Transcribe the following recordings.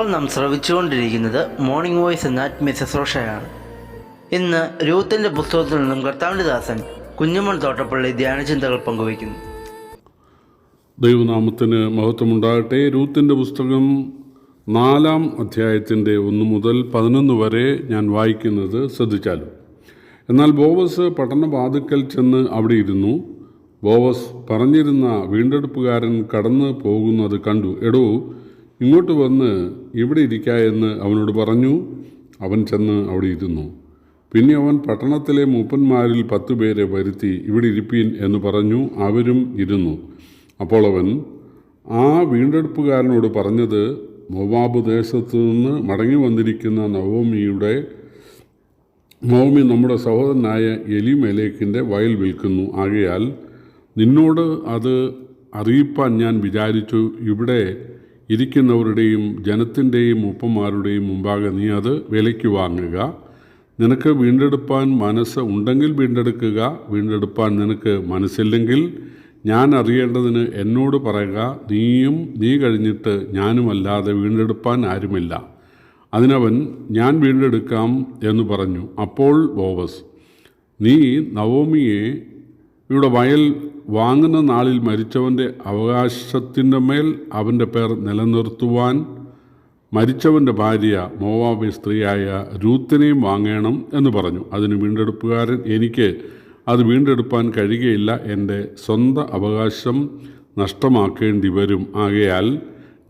ഇപ്പോൾ നാം ശ്രവിച്ചുകൊണ്ടിരിക്കുന്നത് മോർണിംഗ് വോയിസ് എന്ന മിസസ് ഇന്ന് രൂത്തിന്റെ പുസ്തകത്തിൽ നിന്നും കർത്താവിന്റെ ദാസൻ കുഞ്ഞുമൺ തോട്ടപ്പള്ളി ധ്യാനചിന്തകൾ പങ്കുവയ്ക്കുന്നു. ദൈവനാമത്തിന് മഹത്വമുണ്ടാകട്ടെ. രൂത്തിന്റെ പുസ്തകം നാലാം അധ്യായത്തിന്റെ ഒന്ന് മുതൽ പതിനൊന്ന് വരെ ഞാൻ വായിക്കുന്നത് ശ്രദ്ധിച്ചാലും? എന്നാൽ ബോവസ് പട്ടണവാതുക്കൽ ചെന്ന് അവിടെ ഇരുന്നു. ബോവസ് പറഞ്ഞിരുന്ന വീണ്ടെടുപ്പുകാരൻ കടന്നു പോകുന്നത് കണ്ടു. എടോ ഇങ്ങോട്ട് വന്ന് ഇവിടെ ഇരിക്കായെന്ന് അവനോട് പറഞ്ഞു. അവൻ ചെന്ന് അവിടെ ഇരുന്നു. പിന്നെ അവൻ പട്ടണത്തിലെ മൂപ്പന്മാരിൽ പത്തു പേരെ വരുത്തി ഇവിടെ ഇരിപ്പീൻ എന്ന് പറഞ്ഞു. അവരും ഇരുന്നു. അപ്പോൾ അവൻ ആ വീണ്ടെടുപ്പുകാരനോട് പറഞ്ഞത് മൊവാബ് ദേശത്തു നിന്ന് മടങ്ങി വന്നിരിക്കുന്ന നവോമിയുടെ നവോമി നമ്മുടെ സഹോദരനായ എലിമേലേക്കിന്റെ വയൽ വിൽക്കുന്നു. ആകയാൽ നിന്നോട് അത് അറിയിപ്പാൻ ഞാൻ വിചാരിച്ചു. ഇവിടെ ഇരിക്കുന്നവരുടെയും ജനത്തിന്റെയും ഉപ്പന്മാരുടെയും മുമ്പാകെ നീ അത് വിലയ്ക്ക് വാങ്ങുക. നിനക്ക് വീണ്ടെടുപ്പാൻ മനസ്സ് ഉണ്ടെങ്കിൽ വീണ്ടെടുക്കുക വീണ്ടെടുപ്പാൻ നിനക്ക് മനസ്സില്ലെങ്കിൽ ഞാൻ അറിയേണ്ടതിന് എന്നോട് പറയുക നീയും നീ കഴിഞ്ഞിട്ട് ഞാനുമല്ലാതെ വീണ്ടെടുപ്പാൻ ആരുമില്ല. അതിനവൻ ഞാൻ വീണ്ടെടുക്കാം എന്ന് പറഞ്ഞു. അപ്പോൾ ബോവസ് നീ നവോമിയെ ഇവിടെ വയൽ വാങ്ങുന്ന നാളിൽ മരിച്ചവന്റെ അവകാശത്തിന്റെ മേൽ അവന്റെ പേർ നിലനിർത്തുവാൻ മരിച്ചവന്റെ ഭാര്യ മോവാബി സ്ത്രീയായ രൂത്തിനെയും വാങ്ങണം എന്ന് പറഞ്ഞു. അതിന് വീണ്ടെടുപ്പുകാരൻ എനിക്ക് അത് വീണ്ടെടുപ്പാൻ കഴിയുകയില്ല. എന്റെ സ്വന്തം അവകാശം നഷ്ടമാക്കേണ്ടി വരും. ആകയാൽ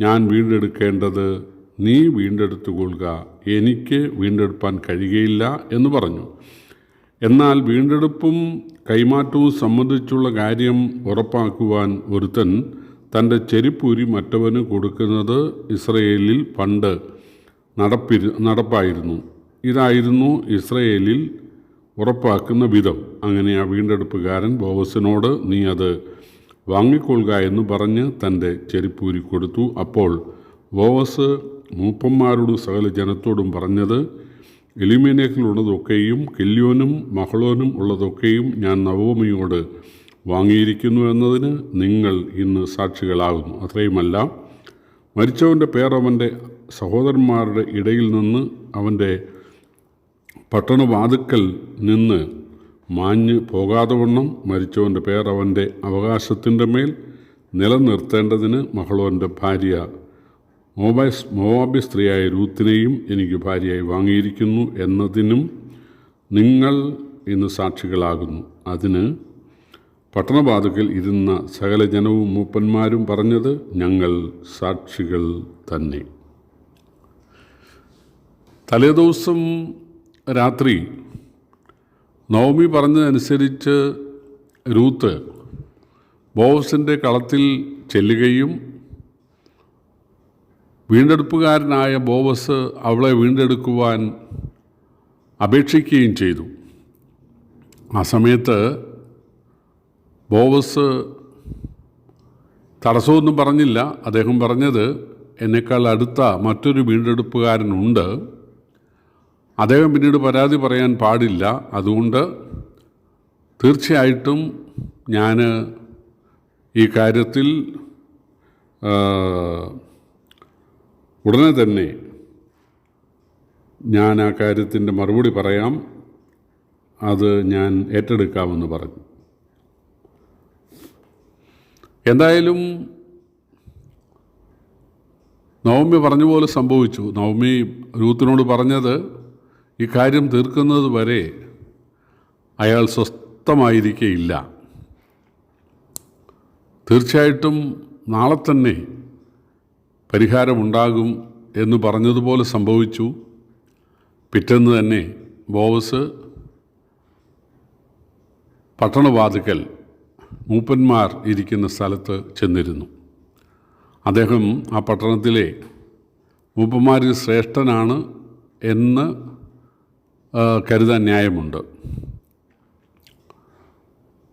ഞാൻ വീണ്ടെടുക്കേണ്ടത് നീ വീണ്ടെടുത്തുകൊള്ളുക. എനിക്ക് വീണ്ടെടുപ്പാൻ കഴിയുകയില്ല എന്ന് പറഞ്ഞു. എന്നാൽ വീണ്ടെടുപ്പും കൈമാറ്റവും സംബന്ധിച്ചുള്ള കാര്യം ഉറപ്പാക്കുവാൻ ഒരുത്തൻ തന്റെ ചെരിപ്പൂരി മറ്റവന് കൊടുക്കുന്നത് ഇസ്രയേലിൽ പണ്ട് നടപ്പിരു നടപ്പായിരുന്നു. ഇതായിരുന്നു ഇസ്രയേലിൽ ഉറപ്പാക്കുന്ന വിധം. അങ്ങനെ ആ വീണ്ടെടുപ്പുകാരൻ ബോവസിനോട് നീ അത് വാങ്ങിക്കൊള്ളുക എന്ന് പറഞ്ഞ് തന്റെ ചെരിപ്പൂരി കൊടുത്തു. അപ്പോൾ ബോവസ് മൂപ്പന്മാരോടും സകല ജനത്തോടും പറഞ്ഞത് എലിമേനേക്കിലുള്ളതൊക്കെയും കില്യോനും മഹളോനും ഉള്ളതൊക്കെയും ഞാൻ നവോമിയോട് വാങ്ങിയിരിക്കുന്നു എന്നതിന് നിങ്ങൾ ഇന്ന് സാക്ഷികളാകുന്നു. അത്രയുമല്ല മരിച്ചവന്റെ പേർ അവന്റെ സഹോദരന്മാരുടെ ഇടയിൽ നിന്ന് അവന്റെ പട്ടണവാതുക്കൽ നിന്ന് മാഞ്ഞ് പോകാതെ വണ്ണം മരിച്ചവന്റെ പേർ അവന്റെ അവകാശത്തിന്റെ മേൽ നിലനിർത്തേണ്ടതിന് മഹളോന്റെ ഭാര്യ മോബൈസ് മോവാബി സ്ത്രീയായ രൂത്തിനെയും എനിക്ക് ഭാര്യയായി വാങ്ങിയിരിക്കുന്നു എന്നതിനും നിങ്ങൾ ഇന്ന് സാക്ഷികളാകുന്നു. അതിന് പട്ടണവാതുക്കൽ ഇരുന്ന സകല ജനവും മൂപ്പന്മാരും പറഞ്ഞത് ഞങ്ങൾ സാക്ഷികൾ തന്നെ. തലേദിവസം രാത്രി നവമി പറഞ്ഞതനുസരിച്ച് രൂത്ത് ബോവസിന്റെ കളത്തിൽ ചെല്ലുകയും വീണ്ടെടുപ്പുകാരനായ ബോവസ് അവളെ വീണ്ടെടുക്കുവാൻ അപേക്ഷിക്കുകയും ചെയ്തു. ആ സമയത്ത് ബോവസ് തടസ്സമൊന്നും പറഞ്ഞില്ല. അദ്ദേഹം പറഞ്ഞത് എന്നേക്കാൾ അടുത്ത മറ്റൊരു വീണ്ടെടുപ്പുകാരനുണ്ട് അദ്ദേഹം പിന്നീട് പരാതി പറയാൻ പാടില്ല. അതുകൊണ്ട് തീർച്ചയായിട്ടും ഞാൻ ഈ കാര്യത്തിൽ ഉടനെ തന്നെ ഞാൻ ആ കാര്യത്തിന്റെ മറുപടി പറയാം. അത് ഞാൻ ഏറ്റെടുക്കാമെന്ന് പറഞ്ഞു. എന്തായാലും നവമി പറഞ്ഞ പോലെ സംഭവിച്ചു. നവമി രൂത്തിനോട് പറഞ്ഞത് ഈ കാര്യം തീർക്കുന്നത് വരെ അയാൾ സ്വസ്ഥമായിരിക്കയില്ല. തീർച്ചയായിട്ടും നാളെ തന്നെ പരിഹാരമുണ്ടാകും എന്ന് പറഞ്ഞതുപോലെ സംഭവിച്ചു. പിറ്റേന്ന് തന്നെ ബോവസ് പട്ടണവാതുക്കൽ മൂപ്പന്മാർ ഇരിക്കുന്ന സ്ഥലത്ത് ചെന്നിരുന്നു. അദ്ദേഹം ആ പട്ടണത്തിലെ മൂപ്പന്മാരിൽ ശ്രേഷ്ഠനാണ് എന്ന് കരുതാൻ ന്യായമുണ്ട്.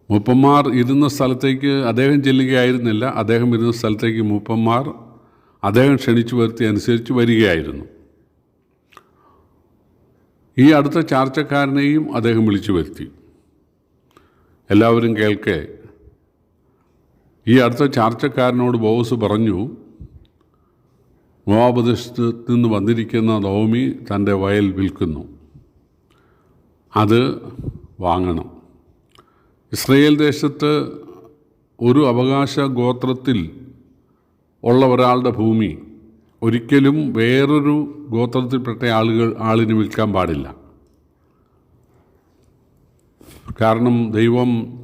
മൂപ്പന്മാർ ഇരുന്ന സ്ഥലത്തേക്ക് അദ്ദേഹം ചെല്ലുകയായിരുന്നില്ല. അദ്ദേഹം ഇരുന്ന സ്ഥലത്തേക്ക് മൂപ്പന്മാർ അദ്ദേഹം ക്ഷണിച്ചു വരുത്തി അനുസരിച്ച് വരികയായിരുന്നു. ഈ അടുത്ത ചാർച്ചക്കാരനെയും അദ്ദേഹം വിളിച്ചു വരുത്തി. എല്ലാവരും കേൾക്കെ. ഈ അടുത്ത ചാർച്ചക്കാരനോട് ബോസ് പറഞ്ഞു മോവാബദേശത്ത് നിന്ന് വന്നിരിക്കുന്ന നോമി തന്റെ വയൽ വിൽക്കുന്നു. അത് വാങ്ങണം. ഇസ്രയേൽ ദേശത്ത് ഒരു അവകാശ ഗോത്രത്തിൽ ഉള്ള ഒരാളുടെ ഭൂമി ഒരിക്കലും വേറൊരു ഗോത്രത്തിൽപ്പെട്ട ആളുകൾ ആളിന് വിൽക്കാൻ പാടില്ല. കാരണം ദൈവം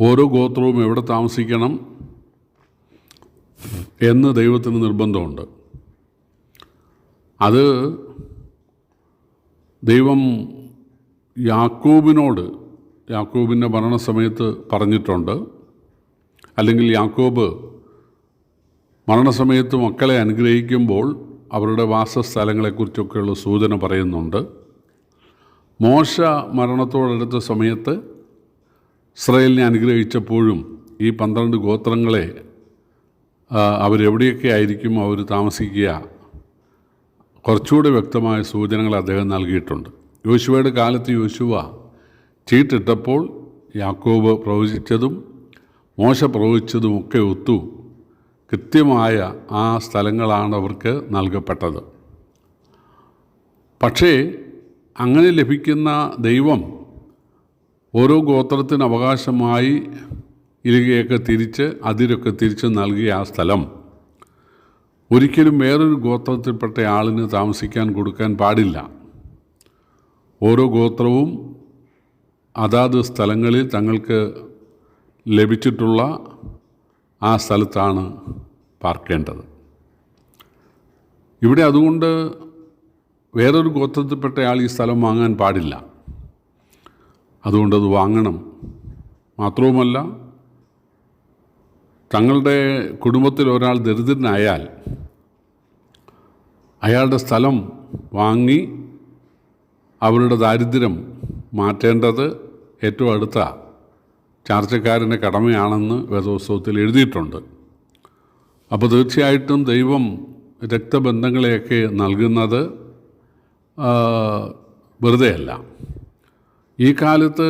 ഓരോ ഗോത്രവും എവിടെ താമസിക്കണം എന്ന് ദൈവത്തിന് നിർബന്ധമുണ്ട്. അത് ദൈവം യാക്കോബിനോട് യാക്കോബിന്റെ മരണസമയത്ത് പറഞ്ഞിട്ടുണ്ട്. അല്ലെങ്കിൽ യാക്കോബ് മരണസമയത്ത് മക്കളെ അനുഗ്രഹിക്കുമ്പോൾ അവരുടെ വാസസ്ഥലങ്ങളെക്കുറിച്ചൊക്കെയുള്ള സൂചന പറയുന്നുണ്ട്. മോശ മരണത്തോടടുത്ത സമയത്ത് ഇസ്രയേലിനെ അനുഗ്രഹിച്ചപ്പോഴും ഈ പന്ത്രണ്ട് ഗോത്രങ്ങളെ അവരെവിടെയൊക്കെ ആയിരിക്കും അവർ താമസിക്കുക കുറച്ചുകൂടി വ്യക്തമായ സൂചനകൾ അദ്ദേഹം നൽകിയിട്ടുണ്ട്. യോശുവയുടെ കാലത്ത് യോശുവ ചീട്ടിട്ടപ്പോൾ യാക്കോബ് പ്രവചിച്ചതും മോശ പ്രവചിച്ചതുമൊക്കെ ഒത്തു. കൃത്യമായ ആ സ്ഥലങ്ങളാണ് അവർക്ക് നൽകപ്പെട്ടത്. പക്ഷേ അങ്ങനെ ലഭിക്കുന്ന ദൈവം ഓരോ ഗോത്രത്തിന് അവകാശമായി ഇരികയൊക്കെ തിരിച്ച് അതിരൊക്കെ തിരിച്ച് നൽകിയ ആ സ്ഥലം. ഒരിക്കലും വേറൊരു ഗോത്രത്തിൽപ്പെട്ട ആളിന് താമസിക്കാൻ കൊടുക്കാൻ പാടില്ല. ഓരോ ഗോത്രവും അതാത് സ്ഥലങ്ങളിൽ തങ്ങൾക്ക് ലഭിച്ചിട്ടുള്ള ആ സ്ഥലത്താണ് പാർക്കേണ്ടത്. ഇവിടെ അതുകൊണ്ട് വേറൊരു ഗോത്രത്തിൽപ്പെട്ട ആൾ ഈ സ്ഥലം വാങ്ങാൻ പാടില്ല. അതുകൊണ്ടത് വാങ്ങണം. മാത്രവുമല്ല തങ്ങളുടെ കുടുംബത്തിൽ ഒരാൾ ദരിദ്രനായാൽ അയാളുടെ സ്ഥലം വാങ്ങി അവരുടെ ദാരിദ്ര്യം മാറ്റേണ്ടത് ഏറ്റവും അടുത്ത ചാർച്ചക്കാരന്റെ കടമയാണെന്ന് വേദോത്സവത്തിൽ എഴുതിയിട്ടുണ്ട്. അപ്പോൾ തീർച്ചയായിട്ടും ദൈവം രക്തബന്ധങ്ങളെയൊക്കെ നൽകുന്നത് വെറുതെയല്ല. ഈ കാലത്ത്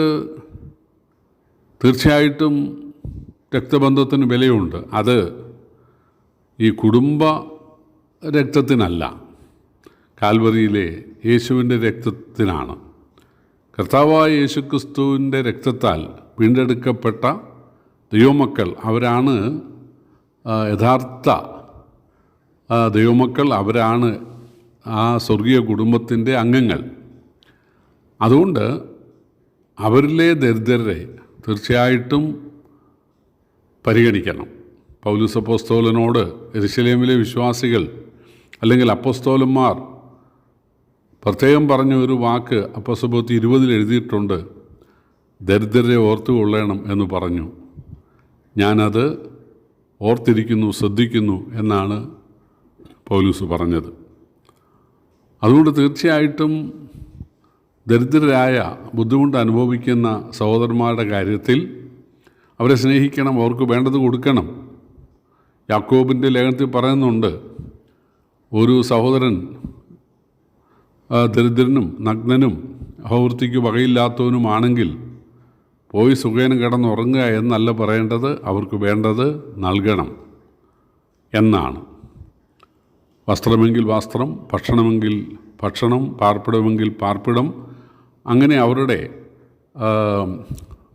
തീർച്ചയായിട്ടും രക്തബന്ധത്തിന് വിലയുണ്ട്. അത് ഈ കുടുംബ രക്തത്തിനല്ല കാൽവറിയിലെ യേശുവിന്റെ രക്തത്തിനാണ്. കർത്താവായ യേശുക്രിസ്തുവിന്റെ രക്തത്താൽ വീണ്ടെടുക്കപ്പെട്ട ദൈവമക്കൾ. അവരാണ് യഥാർത്ഥ ദൈവമക്കൾ. അവരാണ് ആ സ്വർഗീയ കുടുംബത്തിന്റെ അംഗങ്ങൾ. അതുകൊണ്ട് അവരിലെ ദരിദ്രരെ തീർച്ചയായിട്ടും പരിഗണിക്കണം. പൗലൂസ് അപ്പോസ്തോലനോട് എരിശലേമിലെ വിശ്വാസികൾ അല്ലെങ്കിൽ അപ്പോസ്തോലന്മാർ പ്രത്യേകം പറഞ്ഞ ഒരു വാക്ക് അപ്പോസ്തോലത്തി ഇരുപതിൽ എഴുതിയിട്ടുണ്ട്. ദരിദ്രരെ ഓർത്തുകൊള്ളണം എന്ന് പറഞ്ഞു. ഞാനത് ഓർത്തിരിക്കുന്നു ശ്രദ്ധിക്കുന്നു എന്നാണ് പൗലൂസ് പറഞ്ഞത്. അതുകൊണ്ട് തീർച്ചയായിട്ടും ദരിദ്രരായ ബുദ്ധിമുട്ട് അനുഭവിക്കുന്ന സഹോദരന്മാരുടെ കാര്യത്തിൽ അവരെ സ്നേഹിക്കണം അവർക്ക് വേണ്ടത് കൊടുക്കണം. യാക്കോബിന്റെ ലേഖനത്തിൽ പറയുന്നുണ്ട് ഒരു സഹോദരൻ ദരിദ്രനും നഗ്നനും അഹവൃത്തിക്ക് വകയില്ലാത്തവനുമാണെങ്കിൽ പോയി സുഖേനം കിടന്നുറങ്ങുക എന്നല്ല പറയേണ്ടത് അവർക്ക് വേണ്ടത് നൽകണം എന്നാണ്. വസ്ത്രമെങ്കിൽ വസ്ത്രം ഭക്ഷണമെങ്കിൽ ഭക്ഷണം പാർപ്പിടമെങ്കിൽ പാർപ്പിടം അങ്ങനെ അവരുടെ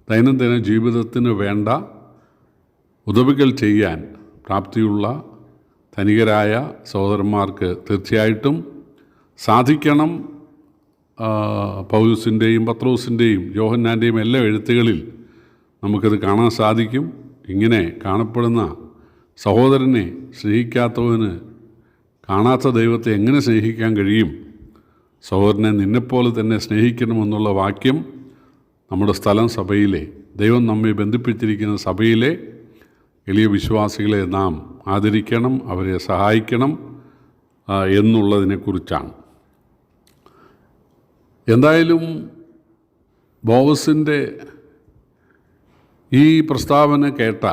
ദൈനംദിന ജീവിതത്തിന് വേണ്ട ഉദവികൾ ചെയ്യാൻ പ്രാപ്തിയുള്ള ധനികരായ സഹോദരന്മാർക്ക് തീർച്ചയായിട്ടും സാധിക്കണം പൗലൂസിന്റെയും പത്രോസിന്റെയും യോഹന്നാന്റെയും എല്ലാ എഴുത്തുകളിൽ നമുക്കത് കാണാൻ സാധിക്കും. ഇങ്ങനെ കാണപ്പെടുന്ന സഹോദരനെ സ്നേഹിക്കാത്തവന് കാണാത്ത ദൈവത്തെ എങ്ങനെ സ്നേഹിക്കാൻ കഴിയും? സഹോദരനെ നിന്നെപ്പോലെ തന്നെ സ്നേഹിക്കണമെന്നുള്ള വാക്യം നമ്മുടെ സ്ഥലം സഭയിലെ ദൈവം നമ്മെ ബന്ധിപ്പിച്ചിരിക്കുന്ന സഭയിലെ എളിയ വിശ്വാസികളെ നാം ആദരിക്കണം അവരെ സഹായിക്കണം എന്നുള്ളതിനെക്കുറിച്ചാണ്. എന്തായാലും ബോവസിന്റെ ഈ പ്രസ്താവന കേട്ട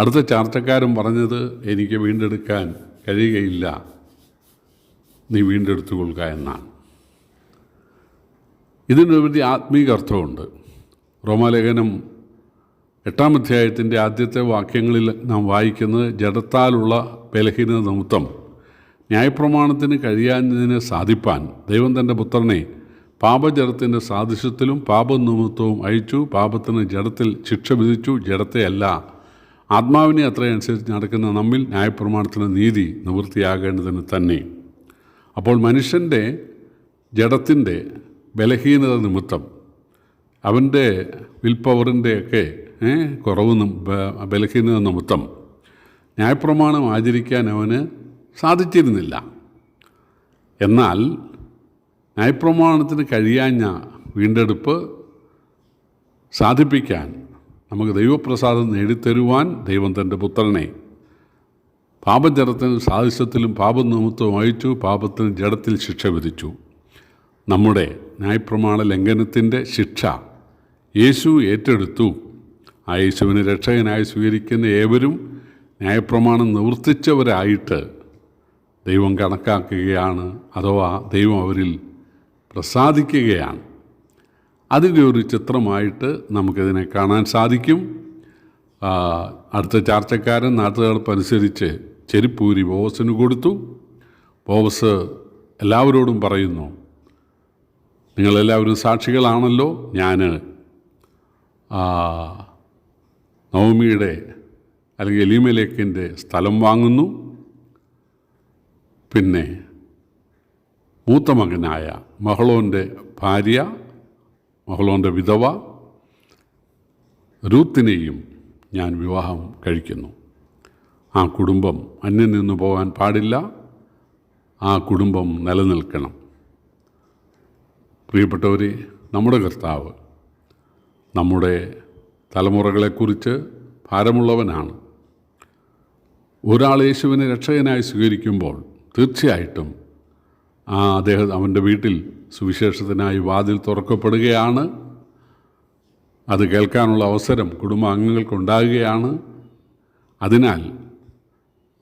അടുത്ത ചാർച്ചക്കാരൻ പറഞ്ഞത് എനിക്ക് വീണ്ടെടുക്കാൻ കഴിയുകയില്ല. നീ വീണ്ടെടുത്തു കൊള്ളുക എന്നാണ്. ഇതിനൊരു വലിയ ആത്മീക അർത്ഥമുണ്ട്. റോമാലേഖനം എട്ടാം അധ്യായത്തിന്റെ ആദ്യത്തെ വാക്യങ്ങളിൽ നാം വായിക്കുന്നത് ജഡത്താലുള്ള ബലഹീനത നിമിത്തം. ന്യായപ്രമാണത്തിന് കഴിയാഞ്ഞതിന് സാധിപ്പാൻ ദൈവം തന്റെ പുത്രനെ പാപജടത്തിന്റെ സാദൃശ്യത്തിലും പാപനിമിത്തവും അയച്ചു പാപത്തിന് ജഡത്തിൽ ശിക്ഷ വിധിച്ചു ജഡത്തെയല്ല. ആത്മാവിനെ അത്രയനുസരിച്ച് നടക്കുന്ന നമ്മിൽ ന്യായപ്രമാണത്തിന് നീതി നിവൃത്തിയാകേണ്ടതിന് തന്നെ. അപ്പോൾ മനുഷ്യന്റെ ജഡത്തിന്റെ ബലഹീനത നിമിത്തം അവന്റെ വിൽ പവറിന്റെയൊക്കെ കുറവ് ബലഹീനത നിമിത്തം ന്യായപ്രമാണം ആചരിക്കാൻ അവന് സാധിച്ചിരുന്നില്ല. എന്നാൽ ന്യായപ്രമാണത്തിന് കഴിയാഞ്ഞ വീണ്ടെടുപ്പ് സാധിപ്പിക്കാൻ നമുക്ക് ദൈവപ്രസാദം നേടിത്തരുവാൻ ദൈവം തന്റെ പുത്രനെ പാപജടത്തിനും സാദൃശ്യത്തിലും പാപനിമിത്തവും അയച്ചു പാപത്തിന് ജഡത്തിൽ ശിക്ഷ വിധിച്ചു. നമ്മുടെ ന്യായപ്രമാണ ലംഘനത്തിന്റെ ശിക്ഷ യേശു ഏറ്റെടുത്തു. ആ യേശുവിനെ രക്ഷകനായി സ്വീകരിക്കുന്ന ഏവരും ന്യായപ്രമാണം നിവർത്തിച്ചവരായിട്ട് ദൈവം കണക്കാക്കുകയാണ് അഥവാ ദൈവം അവരിൽ പ്രസാദിക്കുകയാണ്. അതിന്റെ ഒരു ചിത്രമായിട്ട് നമുക്കിതിനെ കാണാൻ സാധിക്കും. അടുത്ത ചാർച്ചക്കാരൻ നാട്ടുകാർപ്പനുസരിച്ച് ചെരിപ്പൂരി ബോവസിന് കൊടുത്തു. ബോവസ് എല്ലാവരോടും പറയുന്നു നിങ്ങളെല്ലാവരും സാക്ഷികളാണല്ലോ ഞാൻ നവമിയുടെ അല്ലെങ്കിൽ എലിമലേക്കിന്റെ സ്ഥലം വാങ്ങുന്നു. പിന്നെ മൂത്ത മകനായ മഹളോന്റെ ഭാര്യ മഹളോന്റെ വിധവ രൂത്തിനെയും ഞാൻ വിവാഹം കഴിക്കുന്നു. ആ കുടുംബം അന്യം നിന്ന് പോകാൻ പാടില്ല. ആ കുടുംബം നിലനിൽക്കണം. പ്രിയപ്പെട്ടവരെ നമ്മുടെ കർത്താവ് നമ്മുടെ തലമുറകളെക്കുറിച്ച് ഭാരമുള്ളവനാണ്. ഒരാൾ യേശുവിനെ രക്ഷകനായി സ്വീകരിക്കുമ്പോൾ തീർച്ചയായിട്ടും ആ അദ്ദേഹം അവന്റെ വീട്ടിൽ സുവിശേഷത്തിനായി വാതിൽ തുറക്കപ്പെടുകയാണ്. അത് കേൾക്കാനുള്ള അവസരം കുടുംബാംഗങ്ങൾക്കുണ്ടാകുകയാണ്. അതിനാൽ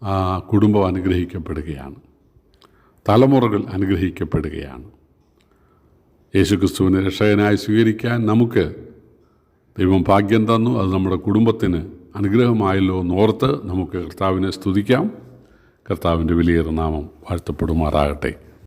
ആ കുടുംബം അനുഗ്രഹിക്കപ്പെടുകയാണ്. തലമുറകൾ അനുഗ്രഹിക്കപ്പെടുകയാണ്. യേശുക്രിസ്തുവിനെ രക്ഷകനായി സ്വീകരിക്കാൻ നമുക്ക് ദൈവം ഭാഗ്യം തന്നു. അത് നമ്മുടെ കുടുംബത്തിന് അനുഗ്രഹമായല്ലോ എന്നോർത്ത് നമുക്ക് കർത്താവിനെ സ്തുതിക്കാം. കർത്താവിന്റെ വിലയേറെ നാമം വാഴ്ത്തപ്പെടുമാറാകട്ടെ.